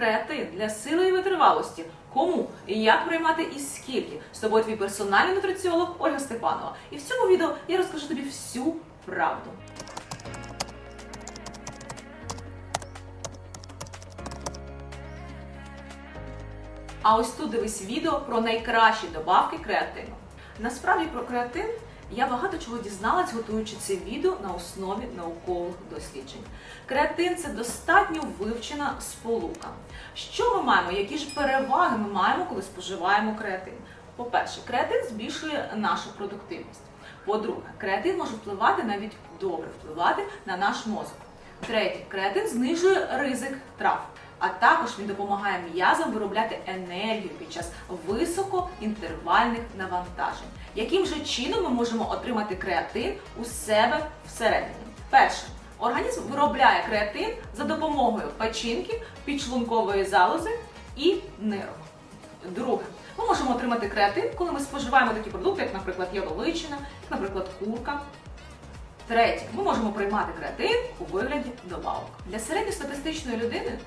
Креатин для сили і витривалості. Кому і як приймати і скільки? З тобою твій персональний нутриціолог Ольга Степанова. І в цьому відео я розкажу тобі всю правду. А ось тут дивись відео про найкращі добавки креатину. Насправді про креатин я багато чого дізналась, готуючи це відео на основі наукових досліджень. Креатин це достатньо вивчена сполука. Що ми маємо? Які ж переваги ми маємо, коли споживаємо креатин? По-перше, креатин збільшує нашу продуктивність. По-друге, креатин може впливати навіть добре впливати на наш мозок. Третє, креатин знижує ризик трав. А також він допомагає м'язам виробляти енергію під час високоінтервальних навантажень. Яким же чином ми можемо отримати креатин у себе всередині? Перше, організм виробляє креатин за допомогою печінки, підшлункової залози і нирок. Друге, ми можемо отримати креатин, коли ми споживаємо такі продукти, як, наприклад, яловичина, наприклад, курка. Третє, ми можемо приймати креатин у вигляді добавок. Для середньостатистичної людини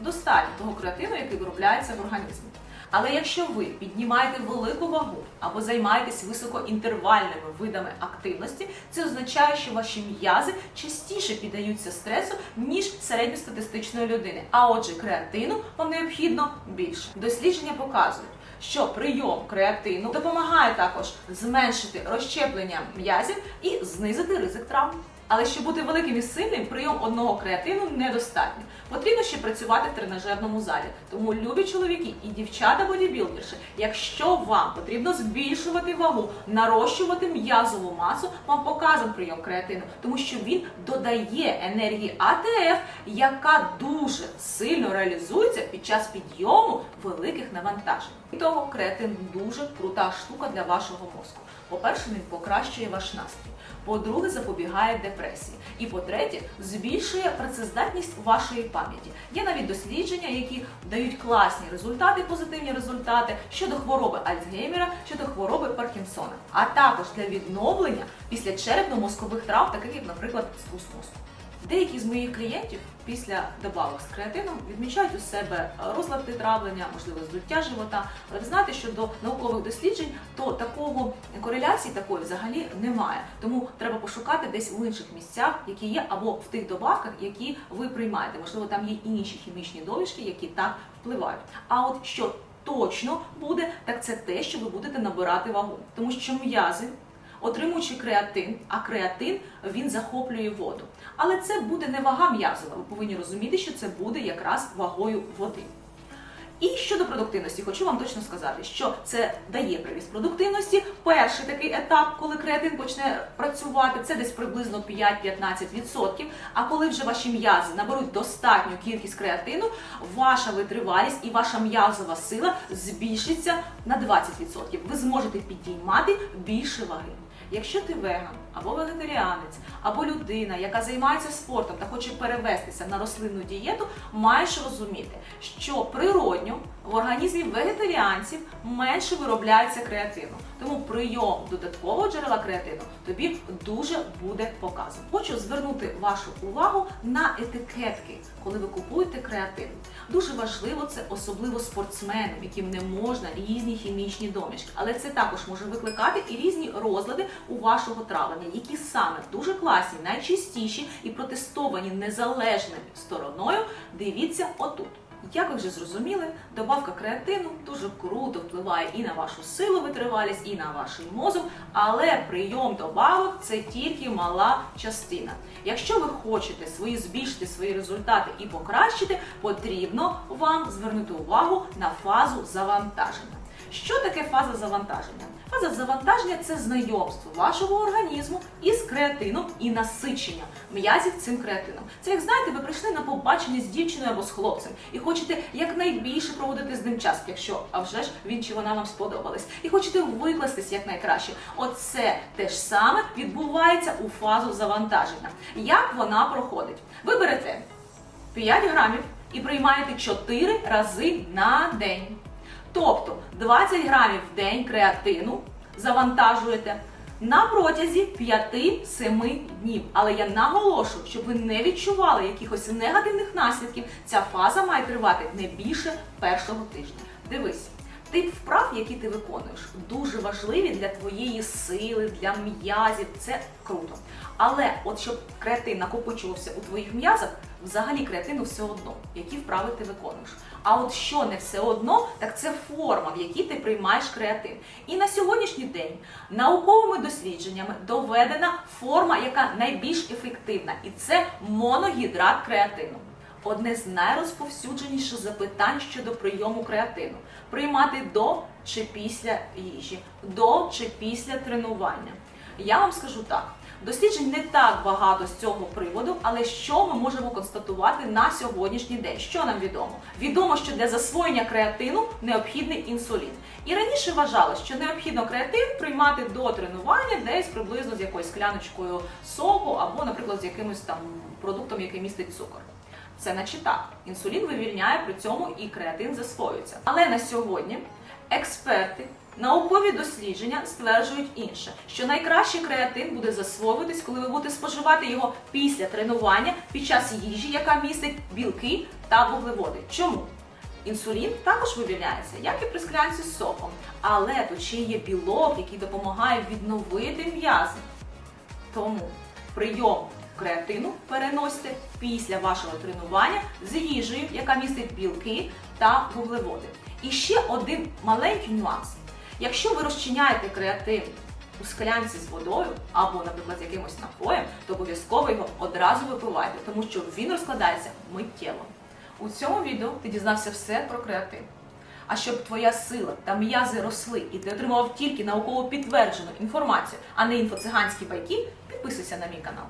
достатньо того креатину, який виробляється в організмі. Але якщо ви піднімаєте велику вагу або займаєтесь високоінтервальними видами активності, це означає, що ваші м'язи частіше піддаються стресу, ніж середньостатистичної людини. А отже, креатину вам необхідно більше. Дослідження показують. Що прийом креатину допомагає також зменшити розщеплення м'язів і знизити ризик травм. Але щоб бути великим і сильним, прийом одного креатину недостатньо. Потрібно ще працювати в тренажерному залі. Тому любі чоловіки і дівчата бодібілдерші, якщо вам потрібно збільшувати вагу, нарощувати м'язову масу, вам показан прийом креатину, тому що він додає енергії АТФ, яка дуже сильно реалізується під час підйому великих навантажень. І того креатин дуже крута штука для вашого мозку. По-перше, він покращує ваш настрій. По-друге, запобігає депресії. І по-третє, збільшує працездатність вашої пам'яті. Є навіть дослідження, які дають класні результати, позитивні результати щодо хвороби Альцгеймера, щодо хвороби Паркінсона, а також для відновлення після черепно-мозкових травм, таких як, наприклад, струс мозку. Деякі з моїх клієнтів після добавок з креатином відмічають у себе розлади травлення, можливо, здуття живота. Але ви знаєте, що до наукових досліджень то такого кореляції такої взагалі немає. Тому треба пошукати десь в інших місцях, які є, або в тих добавках, які ви приймаєте. Можливо, там є інші хімічні довідки, які так впливають. А от що точно буде, так це те, що ви будете набирати вагу, тому що м'язи отримуючи креатин, а креатин він захоплює воду. Але це буде не вага м'язова. Ви повинні розуміти, що це буде якраз вагою води. І щодо продуктивності, хочу вам точно сказати, що це дає привіз продуктивності. Перший такий етап, коли креатин почне працювати, це десь приблизно 5-15%. А коли вже ваші м'язи наберуть достатню кількість креатину, ваша витривалість і ваша м'язова сила збільшиться на 20%. Ви зможете підіймати більше ваги. Якщо ти веган або вегетаріанець, або людина, яка займається спортом та хоче перевестися на рослинну дієту, маєш розуміти, що природньо в організмі вегетаріанців менше виробляється креатину. Тому прийом додаткового джерела креатину тобі дуже буде показан. Хочу звернути вашу увагу на етикетки, коли ви купуєте креатин. Дуже важливо це особливо спортсменам, яким не можна різні хімічні домішки. Але це також може викликати і різні розлади у вашого травлення, які саме дуже класні, найчастіші і протестовані незалежною стороною. Дивіться отут. Як ви вже зрозуміли, добавка креатину дуже круто впливає і на вашу силу витривалість, і на ваш мозок, але прийом добавок це тільки мала частина. Якщо ви хочете свої збільшити свої результати і покращити, потрібно вам звернути увагу на фазу завантаження. Що таке фаза завантаження? Фаза завантаження це знайомство вашого організму із креатином і насичення м'язів цим креатином. Це як знаєте, ви прийшли на побачення з дівчиною або з хлопцем і хочете якнайбільше проводити з ним час, якщо а вже ж він чи вона вам сподобались, і хочете викластись якнайкраще. Оце те ж саме відбувається у фазу завантаження. Як вона проходить? Ви берете 5 грамів і приймаєте 4 рази на день. Тобто 20 грамів в день креатину завантажуєте, на протязі 5-7 днів. Але я наголошую, щоб ви не відчували якихось негативних наслідків. Ця фаза має тривати не більше першого тижня. Дивись. Тип вправ, які ти виконуєш, дуже важливі для твоєї сили, для м'язів. Це круто. Але от щоб креатин накопичувався у твоїх м'язах, взагалі креатину все одно, які вправи ти виконуєш. А от що не все одно, так це форма, в якій ти приймаєш креатин. І на сьогоднішній день науковими дослідженнями доведена форма, яка найбільш ефективна, і це моногідрат креатину. Одне з найрозповсюдженіших запитань щодо прийому креатину: приймати до чи після їжі, до чи після тренування. Я вам скажу так: досліджень не так багато з цього приводу, але що ми можемо констатувати на сьогоднішній день? Що нам відомо? Відомо, що для засвоєння креатину необхідний інсулін. І раніше вважалось, що необхідно креатин приймати до тренування десь приблизно з якоюсь скляночкою соку або, наприклад, з якимось там продуктом, який містить цукор. Це наче так. Інсулін вивільняє при цьому і креатин засвоюється. Але на сьогодні експерти, наукові дослідження стверджують інше, що найкраще креатин буде засвоюватись, коли ви будете споживати його після тренування під час їжі, яка містить білки та вуглеводи. Чому? Інсулін також вивільняється, як і при склянці з соком. Але тут ще є білок, який допомагає відновити м'язи. Тому прийом креатину переносите після вашого тренування з їжею, яка містить білки та вуглеводи. І ще один маленький нюанс. Якщо ви розчиняєте креатин у склянці з водою або, наприклад, з якимось напоєм, то обов'язково його одразу випивайте, тому що він розкладається миттєво. У цьому відео ти дізнався все про креатин. А щоб твоя сила та м'язи росли і ти отримував тільки науково підтверджену інформацію, а не інфоциганські байки, підписуйся на мій канал.